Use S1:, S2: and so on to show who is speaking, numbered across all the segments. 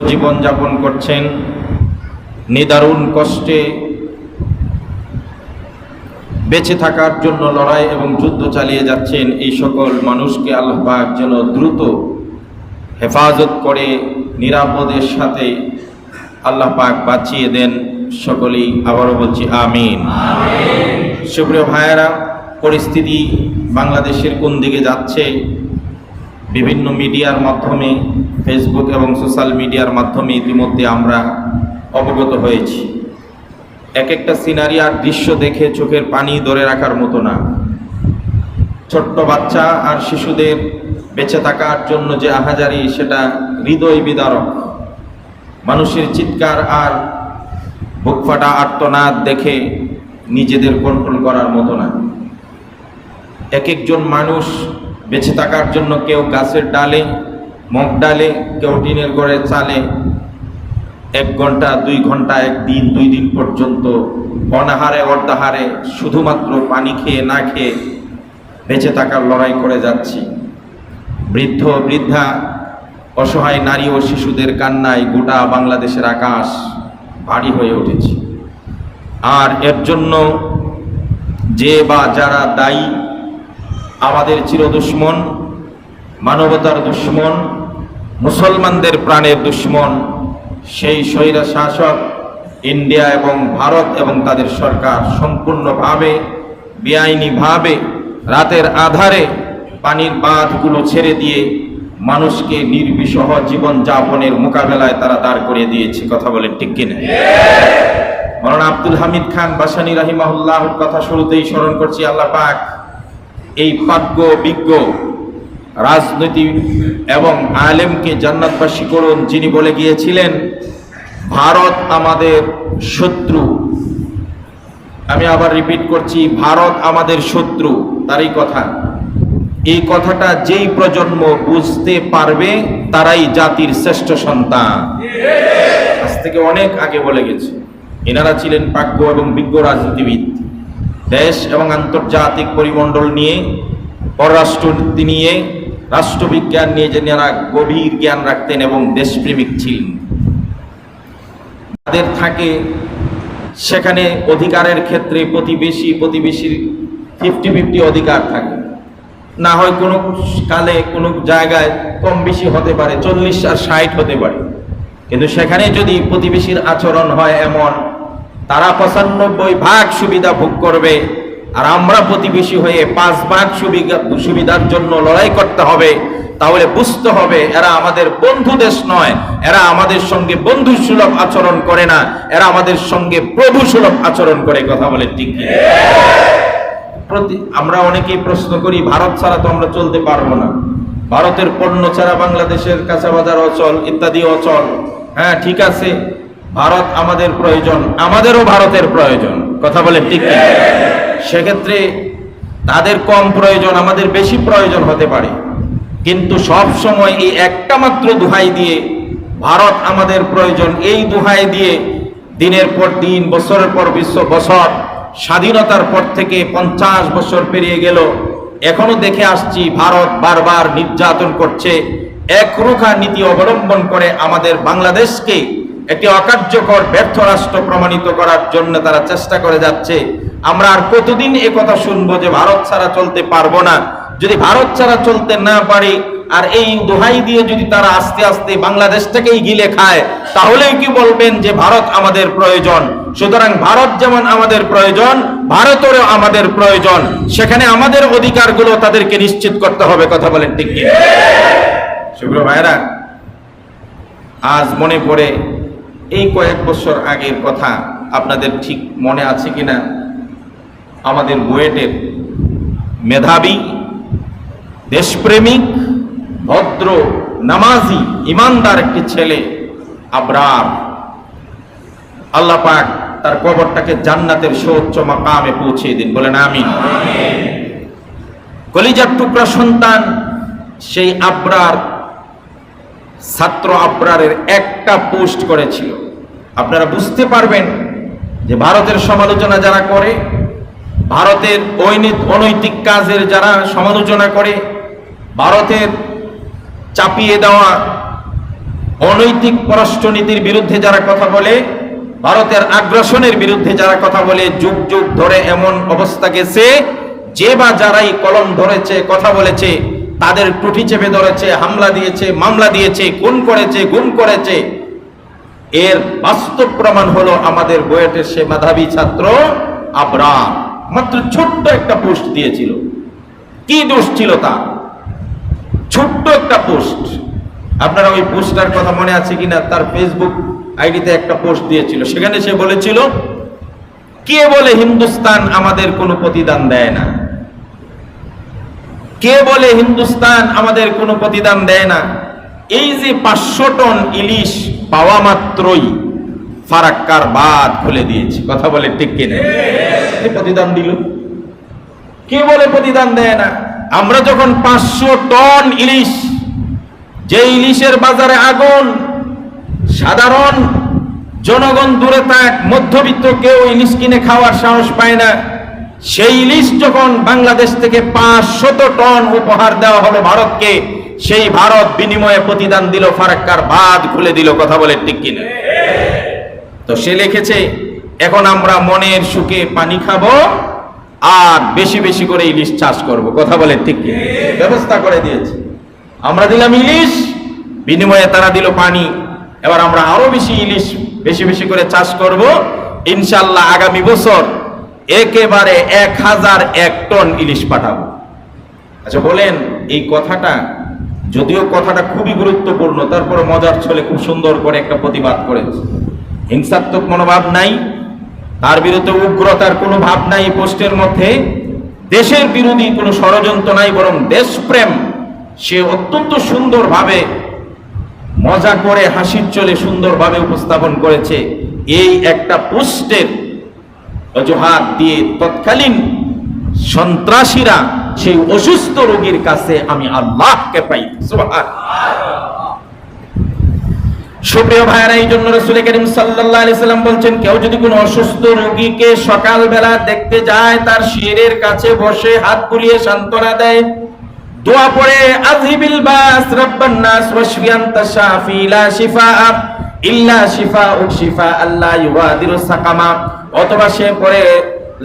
S1: জীবনযাপন করছেন, নিদারুণ কষ্টে বেঁচে থাকার জন্য লড়াই এবং যুদ্ধ চালিয়ে যাচ্ছেন এই সকল মানুষকে আল্লাহ পাক যেন দ্রুত হেফাজত করে, নিরাপদের সাথে আল্লাহ পাক বাঁচিয়ে দেন সকলেই। আবারও বলছি, আমিন। সুপ্রিয় ভাইয়েরা, পরিস্থিতি বাংলাদেশের কোন দিকে যাচ্ছে? বিভিন্ন মিডিয়ার মাধ্যমে ফেসবুক এবং সোশ্যাল মিডিয়ার মাধ্যমে ইতিমধ্যে আমরা অবগত হয়েছি। এক একটা সিনারি আর দৃশ্য দেখে চোখের পানি ধরে রাখার মতো না। ছোট্ট বাচ্চা আর শিশুদের বেঁচে থাকার জন্য যে আহাজারি, সেটা হৃদয় বিদারক। মানুষের চিৎকার আর বুক ফাটা আর্তনাদ দেখে নিজেদের কন্ট্রোল করার মতো না। এক একজন মানুষ বেঁচে থাকার জন্য কেউ গাছের ডালে, মগ ডালে, কেউ টিনের ঘরে চালে, এক ঘণ্টা, দুই ঘণ্টা, একদিন, দুই দিন পর্যন্ত অনাহারে, অর্ধাহারে শুধুমাত্র পানি খেয়ে না খেয়ে বেঁচে থাকার লড়াই করে যাচ্ছি। বৃদ্ধ, বৃদ্ধা, অসহায় নারী ও শিশুদের কান্নায় গোটা বাংলাদেশের আকাশ ভারী হয়ে উঠেছে। আর এর জন্য যে বা যারা দায়ী আমাদের চিরদুশ্মন মানবতার দুশ্মন মুসলমানদের প্রাণের দুশ্মন সেই স্বৈরা শাসক ইন্ডিয়া এবং ভারত এবং তাদের সরকার সম্পূর্ণভাবে বেআইনিভাবে রাতের আধারে পানির বাঁধগুলো ছেড়ে দিয়ে মানুষকে নির্বিসহ জীবনযাপনের মোকাবেলায় তারা দাঁড় করিয়ে দিয়েছে। কথা বলেন ঠিক কিনা? মৌলানা আব্দুল হামিদ খান বাসানি রাহিমাহুল্লাহর কথা শুরুতেই স্মরণ করছি আল্লাহ পাক এই পাগ্য বিজ্ঞ রাজনৈতিক এবং আলেমকে জান্নাতবাসী করুন যিনি বলে গিয়েছিলেন, ভারত আমাদের শত্রু। আমি আবার রিপিট করছি, ভারত আমাদের শত্রু। তারই কথা। এই কথাটা যেই প্রজন্ম বুঝতে পারবে, তারাই জাতির শ্রেষ্ঠ সন্তান। আজ থেকে অনেক আগে বলে গেছে, এনারা ছিলেন প্রাজ্ঞ এবং বিজ্ঞ রাজনীতিবিদ। দেশ এবং আন্তর্জাতিক পরিমণ্ডল নিয়ে, পররাষ্ট্রনীতি নিয়ে, রাষ্ট্রবিজ্ঞান নিয়ে যেনারা গভীর জ্ঞান রাখতেন এবং দেশপ্রেমিক ছিলেন, তাদের থাকে সেখানে অধিকারের ক্ষেত্রে প্রতিবেশী, প্রতিবেশীর ফিফটি ফিফটি অধিকার থাকে। না হয় কোনো কালে, কোনো জায়গায় কম বেশি হতে পারে, চল্লিশ আর ষাট হতে পারে। কিন্তু সেখানে যদি প্রতিবেশীর আচরণ হয় এমন তারা পঁচানব্বই ভাগ সুবিধা ভোগ করবে। আর আমরা প্রতিবেশী হয়ে পাঁচ ভাগ সুবিধা, সুবিধার জন্য লড়াই করতে হবে। তাহলে বুঝতে হবে, এরা আমাদের বন্ধু দেশ নয়। এরা আমাদের সঙ্গে বন্ধু সুলভ আচরণ করে না। এরা আমাদের সঙ্গে প্রভু সুলভ আচরণ করে, কথা বলে ঠিক প্রতি, আমরা অনেকেই প্রশ্ন করি, ভারত ছাড়া তো আমরা চলতে পারব না। ভারতের পণ্য ছাড়া বাংলাদেশের কাঁচা বাজার অচল, ইত্যাদি অচল। হ্যাঁ ঠিক আছে। ভারত আমাদের প্রয়োজন, আমাদেরও ভারতের প্রয়োজন। কথা বলে ঠিক সেক্ষেত্রে তাদের কম প্রয়োজন, আমাদের বেশি প্রয়োজন হতে পারে। কিন্তু সব সময় এই একটা মাত্র দুহাই দিয়ে ভারত আমাদের প্রয়োজন, এই দুহাই দিয়ে দিনের পর দিন, বছরের পর বিশ্ব, বছর, স্বাধীনতার পর থেকে পঞ্চাশ বছর পেরিয়ে গেল। এখনও দেখে আসছি ভারত বারবার নির্যাতন করছে। একরুখা নীতি অবলম্বন করে আমাদের বাংলাদেশকে একটি অকার্যকর ব্যর্থ রাষ্ট্র প্রমাণিত করার জন্য তারা চেষ্টা করে যাচ্ছে। আমরা আর কতদিন এ কথা শুনব যে ভারত ছাড়া চলতে পারব না? যদি ভারত ছাড়া চলতে না পারি, আর এই দোহাই দিয়ে যদি তারা আস্তে আস্তে বাংলাদেশটাকেই গিলে খায়, তাহলেই কি বলবেন যে ভারত আমাদের প্রয়োজন? সুতরাং ভারত যেমন আমাদের প্রয়োজন, ভারতেরও আমাদের প্রয়োজন। সেখানে আমাদের অধিকারগুলো তাদেরকে নিশ্চিত করতে হবে, কথা বলেন ঠিক শুভ্র ভাইরা আজ মনে পড়ে এই কয়েক বছর আগের কথা আপনাদের ঠিক মনে আছে কিনা? আমাদের বুয়েটের মেধাবী দেশপ্রেমিক ভদ্র নামাজি ইমানদার একটি ছেলে আবরার। আল্লাহ পাক তার কবরটাকে জান্নাতের সৌচ্চ মাকামে পৌঁছে দিন বলেন আমিন। কলিজার টুকরা সন্তান সেই আবরার ছাত্র আবরারের একটা পোস্ট করেছিল। আপনারা বুঝতে পারবেন যে ভারতের সমালোচনা যারা করে, ভারতের অনৈতিক কাজের যারা সমালোচনা করে, ভারতের চাপিয়ে দেওয়া অনৈতিক পররাষ্ট্রনীতির বিরুদ্ধে যারা কথা বলে, ভারতের আগ্রাসনের বিরুদ্ধে যারা কথা বলে, যুগ যুগ ধরে এমন অবস্থা গেছে, যে বা যারাই কলম ধরেছে, কথা বলেছে তাদের টুটি চেপে ধরেছে, হামলা দিয়েছে, মামলা দিয়েছে, খুন করেছে, গুম করেছে। এর বাস্তব প্রমাণ হলো আমাদের বইয়েটের সে মেধাবী ছাত্র আবরাম মাত্র ছোট্ট একটা পোস্ট দিয়েছিল। কি দোষ ছিল তা? ছোট্ট একটা পোস্ট। আপনারা ওই পোস্টটার কথা মনে আছে কিনা তার ফেসবুক আইডিতে একটা পোস্ট দিয়েছিল। সেখানে সে বলেছিল, কে বলে হিন্দুস্তান আমাদের কোনো প্রতিদান দেয় না? কে বলে হিন্দুস্তান আমাদের কোনো প্রতিদান দেয় না? এই যে পাঁচশো টন ইলিশ পাওয়া মাত্রই ফারাক্কার বাদ খুলে দিয়েছে। কথা বলে ঠিক কিনে? প্রতিদান দিল? কে বলে প্রতিদান দেয় না? আমরা যখন পাঁচশো টন ইলিশ, যে ইলিশের বাজারে আগুন, সাধারণ জনগণ দূরে থাক, মধ্যবিত্ত কেউ ইলিশ কিনে খাওয়ার সাহস পায় না। সেই ইলিশ যখন বাংলাদেশ থেকে পাঁচশত টন উপহার দেওয়া হলো ভারতকে, সেই ভারত বিনিময়ে প্রতিদান দিল ফারাক্কার বাদ খুলে দিল কথা বলে ঠিক কিনা? তো সে লিখেছে, এখন আমরা মনের সুখে পানি খাব আর বেশি বেশি করে ইলিশ চাষ করব, কথা বলে ঠিক ব্যবস্থা করে দিয়েছে। আমরা দিলাম ইলিশ, বিনিময়ে তারা দিল পানি, এবার আমরা আরও বেশি ইলিশ বেশি বেশি করে চাষ করব। ইনশাল্লাহ আগামী বছর একেবারে এক হাজার এক টন ইলিশ পাঠাবো। আচ্ছা বলেন, এই কথাটা, যদিও কথাটা খুবই গুরুত্বপূর্ণ, তারপরে মজার ছলে খুব সুন্দর করে একটা প্রতিবাদ করেছে। হিংসাত্মক মনোভাব নাই, তার বিরুদ্ধে উগ্রতার কোনো ভাব নাই এই পোস্টের মধ্যে। দেশের বিরোধী কোনো ষড়যন্ত্র নাই, বরং দেশপ্রেম, সে অত্যন্ত সুন্দরভাবে মজা করে হাসির চলে সুন্দরভাবে উপস্থাপন করেছে। এই একটা পোস্টের অজুহাত দিয়ে তৎকালীন সন্ত্রাসীরা সেই অসুস্থ রোগীর কাছে আমি আল্লাহকে পাই। সুপ্রিয় ভাইয়েরা, এই জন্য রসুল করিম সাল্লাম বলছেন, কেউ যদি কোনো অসুস্থ রোগীকে সকালবেলা দেখতে যায়, তার শিরের কাছে বসে হাত বুলিয়ে সান্ত্বনা দেয়, দোয়া পড়ে, আযহিবিল বাস রাব্বান নাস ওয়াশফি আনতা শিফা ইল্লা শিফা ও শিফা আল্লাহ ইউয়াদিরু সাকামা, অথবা সে পড়ে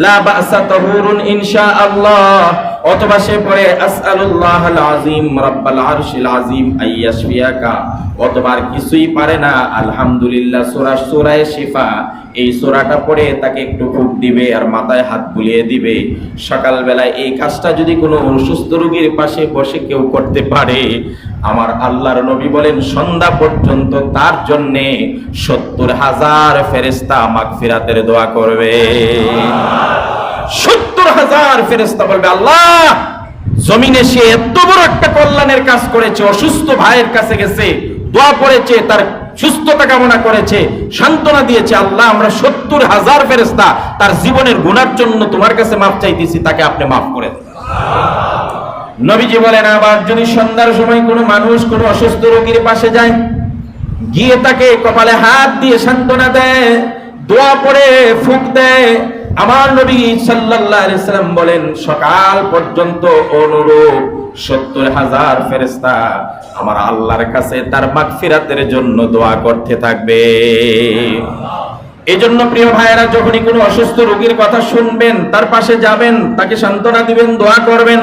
S1: লা বাসা তাহুরুন ইনশাআল্লাহ অথবা সে পড়ে আসআলুল্লাহ আল আযীম, রাব্বাল আরশিল আযীম, আইয়াশফিয়াকা অথবা কিছুই পারে না, আলহামদুলিল্লাহ সূরা সূরা শিফা। এই সোরাটা পড়ে তাকে একটু ফুক দিবে আর মাথায় হাত বুলিয়ে দিবে। সকালবেলায় এই কাজটা যদি কোনো অসুস্থ রোগীর পাশে বসে কেউ করতে পারে, আমার আল্লাহর নবী বলেন, সন্ধ্যা পর্যন্ত তার জন্যে সত্তর হাজার ফেরেস্তা মাগফিরাতের দোয়া করবে। সত্তর হাজার ফেরেস্তা বলবে, আল্লাহ, জমিনে সে এত বড় একটা কল্যাণের কাজ করেছে, অসুস্থ ভাইয়ের কাছে গেছে, দোয়া পড়েছে তার সুস্থতা কামনা করেছে, সান্ত্বনা দিয়েছে, আল্লাহ, আমরা সত্তর হাজার ফেরেস্তা তার জীবনের গুণার জন্য তোমার কাছে মাফ চাইতেছি, তাকে আপনি মাফ করে দেন। নবীজি বলেন, আবার যদি সন্ধ্যার সময় কোনো মানুষ কোনো অসুস্থ রোগীর পাশে যায়, গিয়ে তাকে কপালে হাত দিয়ে সান্ত্বনা দেয়, দোয়া পড়ে, ফুক দেয়, আমার নবী সাল্লাল্লাহু আলাইহি সাল্লাম বলেন, সকাল পর্যন্ত অনুরূপ সত্তর হাজার ফেরেস্তা আমার আল্লাহর কাছে তার মাগফিরাতের জন্য দোয়া করতে থাকবে। এই জন্য প্রিয় ভাইয়েরা, যখনই কোনো অসুস্থ রোগীর কথা শুনবেন, তার পাশে যাবেন, তাকে সান্ত্বনা দিবেন, দোয়া করবেন,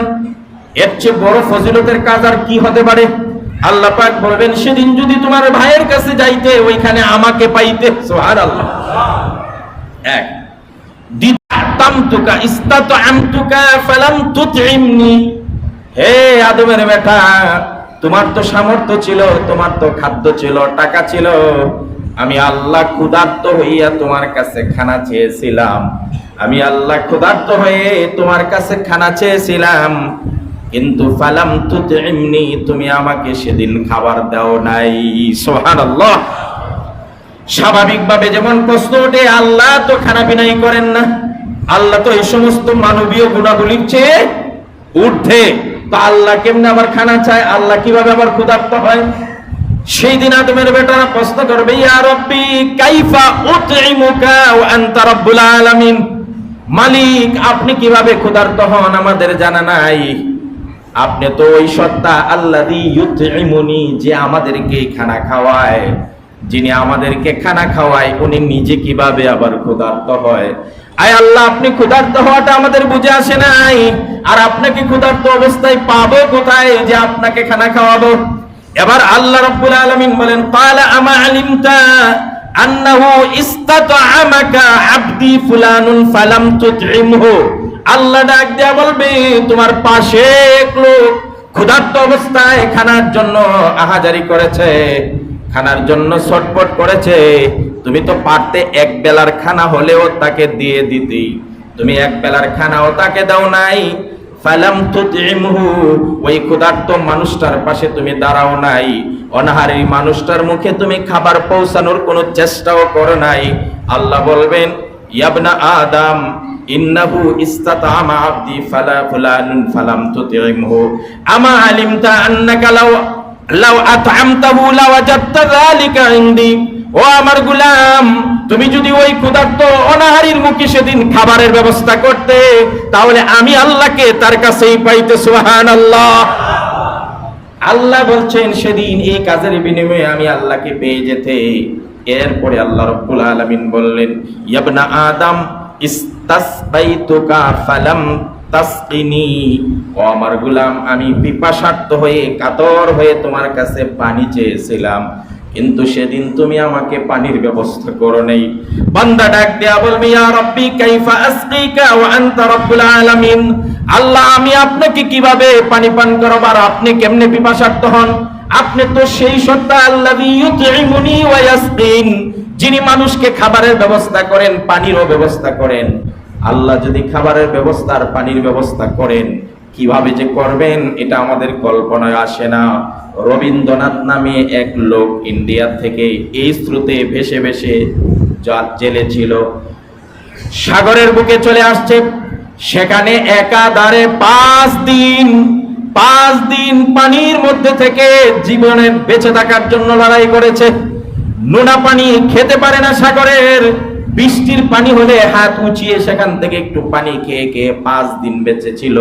S1: এর চেয়ে বড় ফজিলতের কাজ আর কি হতে পারে? আল্লাহ পাক বলবেন, সেদিন যদি তোমার ভাইয়ের কাছে যাইতে, ওইখানে আমাকে পাইতে। সুবহানাল্লাহ। এক। দিতামতুকা ইস্তাতআমতুকা ফালাম তুতইমনি আদমের বেটা, তোমার তো সামর্থ্য ছিল, তোমার তো খাদ্য ছিল, টাকা ছিল। আমি আল্লাহ ক্ষুধার্ত হইয়া তোমার কাছে খানা চেয়েছিলাম। আমি আল্লাহ ক্ষুধার্ত হয়ে তোমার কাছে খানা চেয়েছিলাম। কিন্তু ফালাম তুতইমনি, তুমি আমাকে সেদিন খাবার দাও নাই। সুবহানাল্লাহ। স্বাভাবিকভাবে যেমন প্রশ্ন ওঠে, আল্লাহ তো খানা পিনাই করেন না। আল্লাহ তো এই সমস্ত মানবীয় গুণাগুলির চেয়ে ঊর্ধ্বে। তো আল্লাহ কেমনে আবার খানা চায়? আল্লাহ কীভাবে আবার ক্ষুধার্ত হয়? সেই দিন আদমের বেটারা প্রশ্ন করবে, ইয়া কাইফা উতইমুকা মালিক, আপনি কীভাবে ক্ষুধার্ত হন? আমাদের জানা নাই। আপনি তো ওই সত্তা ইউতইমুনি যে আমাদেরকে খানা খাওয়ায়। যিনি আমাদেরকে খানা খাওয়ায়, উনি নিজে কীভাবে আবার ক্ষুধার্ত হয়? আয় আল্লাহ, আপনি ক্ষুধার্ত হওয়াটা আমাদের বুঝে আসে নাই। আর আপনাকে ক্ষুধার্ত অবস্থায় পাবো কোথায়? যে আপনাকে খানা খাওয়াবো। এবার আল্লাহ রাব্বুল আলামিন বলেন ক্বালা আমা আলিমতা আন্নাহু ইস্তাতআমাকা আবদি ফুলানুন ফালাম তুতইমহু আল্লাহ ডাক দেয়া বলবে, তোমার পাশে এক লোক ক্ষুধার্ত অবস্থায় খানার জন্য আহাজারি করেছে, খানার জন্য ছটপট করেছে তুমি তো পারতে এক বেলার খানা হলেও তাকে দিয়ে দিতে তুমি এক বেলার খানাও তাকে দাও নাই। ফালাম তুতিমহু, ওই ক্ষুধার্ত মানুষটার পাশে তুমি দাঁড়াও নাই। অনাহারী মানুষটার মুখে তুমি খাবার পৌঁছানোর কোনো চেষ্টাও করো নাই। আল্লাহ বলবেন, ইয়াবনা আদম, ইন্নাহু ইস্তাতামা আবদি ফালা ফুলানুন ফালাম তুতিমহু। আমা আলিমতা আন্নাকা লাও লাউ আতআমতাহু লাওয়াজাদতা যালিকা ইনদি। ও আমার গুলাম, তুমি যদি ওই ক্ষুধার্ত অনাহারীর মুখে সেদিন খাবারের ব্যবস্থা করতে, তাহলে আমি আল্লাহকে তার কাছেই পাইতে, সুবহানাল্লাহ। আল্লাহ বলছেন, সেদিন এই কাজের বিনিময়ে আমি আল্লাহকে পেয়ে যেতে। এরপরে আল্লাহ রব্বুল আলামিন বললেন, ইয়াবনা আদম, ইস্তাসবাইতুকা ফালাম তাসকিনি। ও আমার গুলাম, আমি পিপাসার্ত হয়ে কাতর হয়ে তোমার কাছে পানি চেয়েছিলাম। কিন্তু সেদিন তুমি আমাকে পানির ব্যবস্থা করো নাই। বান্দা ডাক দেয়া বলবি, ইয়া রব্বি, কাইফা আসকিকা ওয়া আনতা রব্বুল আলামিন? আল্লাহ, আমি আপনাকে কীভাবে পানি পান করাবো আর আপনি কেমনে পিপাসার্ত হন? আপনি তো সেই সত্তা আল্লাযী ইউতইমুনি ওয়া ইয়াসকিন, যিনি মানুষকে খাবারের ব্যবস্থা করেন, পানিরও ব্যবস্থা করেন। আল্লাহ যদি খাবারের ব্যবস্থা আর পানির ব্যবস্থা করেন, কীভাবে যে করবেন, এটা আমাদের কল্পনায় আসে না। রবীন্দ্রনাথ নামে এক লোক ইন্ডিয়া থেকে এই স্রোতে ভেসে ভেসে জেলে ছিল সাগরের বুকে চলে আসছে। সেখানে একাধারে পাঁচ দিন পাঁচ দিন পানির মধ্যে থেকে জীবনে বেঁচে থাকার জন্য লড়াই করেছে। নোনা পানি খেতে পারে না সাগরের। বৃষ্টির পানি হলে হাত উঁচিয়ে সেখান থেকে একটু পানি খেয়ে খেয়ে পাঁচ দিন বেঁচে ছিল।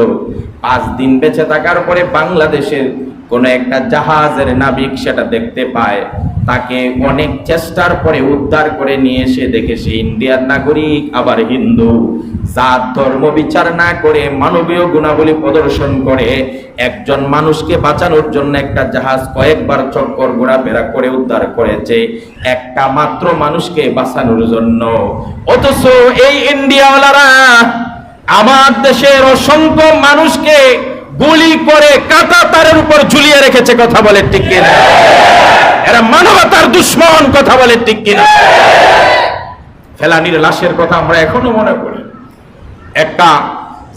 S1: পাঁচ দিন বেঁচে থাকার পরে বাংলাদেশের কোন একটা জাহাজের নাবিক সেটা দেখতে পায়। তাকে অনেক চেষ্টার পরে উদ্ধার করে নিয়ে এসে দেখে সে ইন্ডিয়ার নাগরিক, আবার হিন্দু। জাত, ধর্ম বিচার না করে মানবীয় গুণাবলী প্রদর্শন করে। একজন মানুষকে বাঁচানোর জন্য একটা জাহাজ কয়েকবার চক্কর ঘোরাফেরা করে উদ্ধার করেছে। একটা মাত্র মানুষকে বাঁচানোর জন্য। অথচ এই ইন্ডিয়াওয়ালারা আমার দেশের অসংখ্য মানুষকে গুলি করে কাটা তারের উপর ঝুলিয়ে রেখেছে কথা বলে, ঠিক কিনা? এরা মানবতার দুশ্মন, কথা বলে, ঠিক কিনা? ফেলানির লাশের কথা আমরা এখনও মনে করি। একটা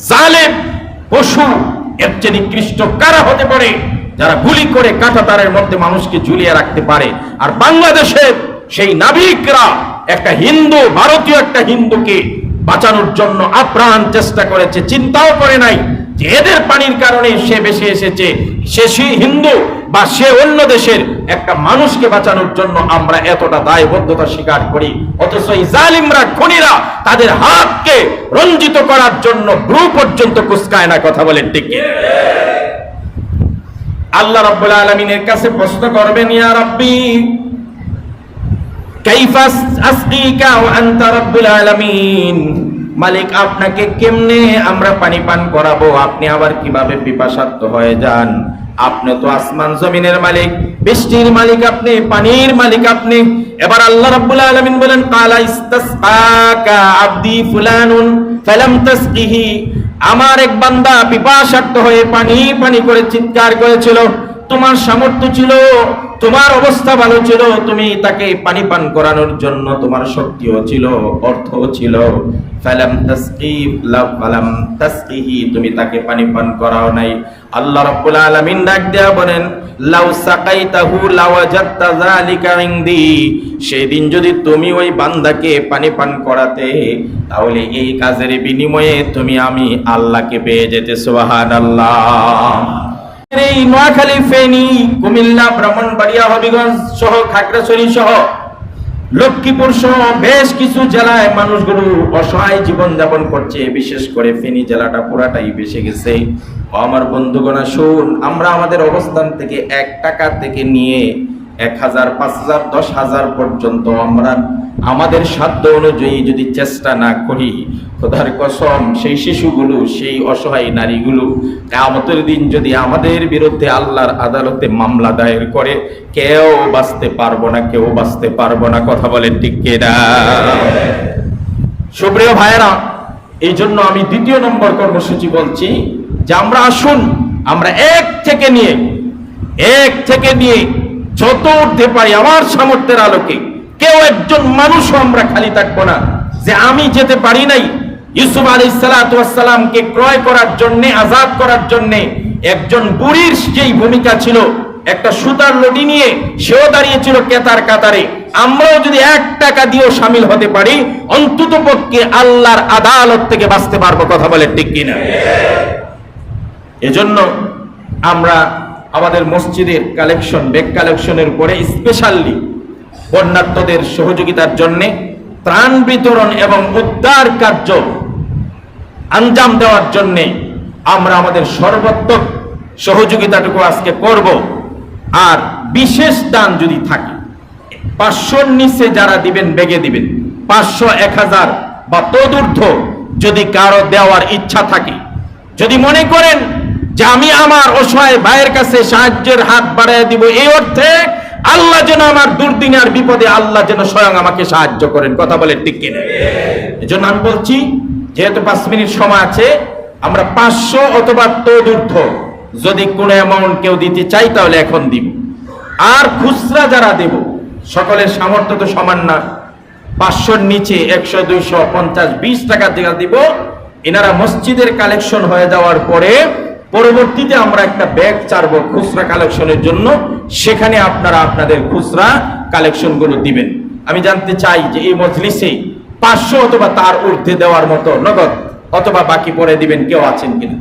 S1: জালেম পশু, এর চেয়ে নিকৃষ্ট কারা হতে পারে যারা গুলি করে কাঁটা তারের মধ্যে মানুষকে ঝুলিয়ে রাখতে পারে? আর বাংলাদেশের সেই নাবিকরা, একটা হিন্দু, ভারতীয় একটা হিন্দুকে বাঁচানোর জন্য আপ্রাণ চেষ্টা করেছে, চিন্তাও করে নাই। এদের পানির কারণে সে বেশি এসেছে, সে সে- হিন্দু বা সে অন্য দেশের একটা মানুষকে বাঁচানোর জন্য আমরা এতটা দায়বদ্ধতা স্বীকার করি। অথচ এই জালিমরা, খনিরা তাদের হাতকে রঞ্জিত করার জন্য ব্রু পর্যন্ত কুসকায় না কথা বলেন, ঠিক আল্লাহ রাব্বুল আলামিনের কাছে প্রশ্ন করবেন, ইয়া রাব্বি, কাইফা আসকিকা ওয়া আনতা রাব্বুল আলামিন? মালিক, আপনাকে কেমনে আমরা পানি পান করাবো? আপনি আবার কীভাবে পিপাসার্ত হয়ে যান? আপনি তো আসমান জমিনের মালিক, বৃষ্টির মালিক আপনি, পানির মালিক আপনি। এবার আল্লাহ রাব্বুল আলামিন বলেন, কালা ইস্তাসকাকা আবদি ফুলানুন ফালাম তাসকিহি। আমার এক বান্দা পিপাসার্ত হয়ে পানি পানি করে চিৎকার করেছিল। তোমার সামর্থ্য ছিল, তোমার অবস্থা ভালো ছিল, তুমি তাকে পানি পান করানোর জন্য তোমার শক্তিও ছিল, অর্থও ছিল। ফালাম তাসকিব লা ফালাম তাসকিহি, তুমি তাকে পানি পান করাও নাই। আল্লাহ রাব্বুল আলামিন ডাক দেয়া বলেন, লাউ সাকাইতাহু লাওয়াজাত্তা যালিকা ইনদি। সেদিন যদি তুমি ওই বান্দাকে পানি পান করাতে, তাহলে এই কাজের বিনিময়ে তুমি আমি আল্লাহকে পেয়ে যেতে, সুবহানাল্লাহ। নোয়াখালী ফেনী, কুমিল্লা, ব্রাহ্মণবাড়িয়া, হবিগঞ্জ সহ, খাগড়াছড়ি সহ, লক্ষ্মীপুর সহ বেশ কিছু জেলায় মানুষগুলো অসহায় জীবন যাপন করছে। বিশেষ করে ফেনী জেলাটা পুরাটাই বেসে গেছে। আমার বন্ধুগণা শুন আমরা আমাদের অবস্থান থেকে এক টাকা থেকে নিয়ে এক হাজার, পাঁচ হাজার, দশ হাজার পর্যন্ত আমরা আমাদের সাধ্য অনুযায়ী যদি চেষ্টা না করি, খোদার কসম, সেই শিশুগুলো, সেই অসহায় নারীগুলো কামতের দিন যদি আমাদের বিরুদ্ধে আল্লাহর আদালতে মামলা দায়ের করে, কেউ বাঁচতে পারব না, কেউ বাঁচতে পারব না। কথা বলেন ঠিক কিনা? সুপ্রিয় ভাইয়েরা, এই জন্য আমি দ্বিতীয় নম্বর কর্মসূচি বলছি যে আমরা আসুন, আমরা এক থেকে নিয়ে, এক থেকে নিয়ে যত উঠতে পারি আমার সামর্থ্যের আলোকে, কেউ একজন মানুষও আমরা খালি থাকব না। যে আমি যেতে পারি নাই, ইউসুফ আলী সালাতামকে ক্রয় করার জন্য, আজাদ করার জন্য, একজন বুড়ির যেই ভূমিকা ছিল, একটা সুতার লটি নিয়ে সেও দাঁড়িয়েছিল কেতার কাতারে। আমরাও যদি এক টাকা দিয়েও সামিল হতে পারি, অন্তত পক্ষে আল্লাহর আদালত থেকে বাঁচতে পারব, কথা বলে ঠিক কিনা? এজন্য আমরা আমাদের মসজিদের কালেকশন ব্যাগ কালেকশনের উপরে স্পেশালি বন্যার্থদের সহযোগিতার জন্যে ত্রাণ বিতরণ এবং উদ্ধার কার্য আঞ্জাম দেওয়ার জন্যে আমরা আমাদের সর্বোত্তম সহযোগিতাটুকু আজকে করব। আর বিশেষ দান যদি থাকে পাঁচশোর নিচে যারা দিবেন, বেগে দিবেন। পাঁচশো, এক হাজার বা তদূর্ধ্ব যদি কারও দেওয়ার ইচ্ছা থাকে, যদি মনে করেন যে আমি আমার অসহায় ভাইয়ের কাছে সাহায্যের হাত বাড়ায় দিব, এই অর্থে আল্লাহ যেন আমার দুর্দিনে আর বিপদে আল্লাহ যেন স্বয়ং আমাকে সাহায্য করেন। কথা বলে ঠিক কিনা? এই জন্য আমি বলছি, যেহেতু পাঁচ মিনিট সময় আছে, আমরা পাঁচশো অথবা তদূর্ধ্ব যদি কোনো অ্যামাউন্ট কেউ দিতে চাই, তাহলে এখন দিব। আর খুচরা যারা দেব, সকলের সামর্থ্য তো সমান না। পাঁচশোর নিচে একশো, দুইশো, পঞ্চাশ, বিশ টাকা থেকে দিব, এনারা মসজিদের কালেকশন হয়ে যাওয়ার পরে পরবর্তীতে আমরা একটা ব্যাগ চারব খুচরা কালেকশনের জন্য। সেখানে আপনারা আপনাদের খুচরা কালেকশনগুলো দিবেন। আমি জানতে চাই যে এই মজলিসে পাঁচশো অথবা তার ঊর্ধ্বে দেওয়ার মতো নগদ অথবা বাকি পরে দিবেন কেউ আছেন কিনা?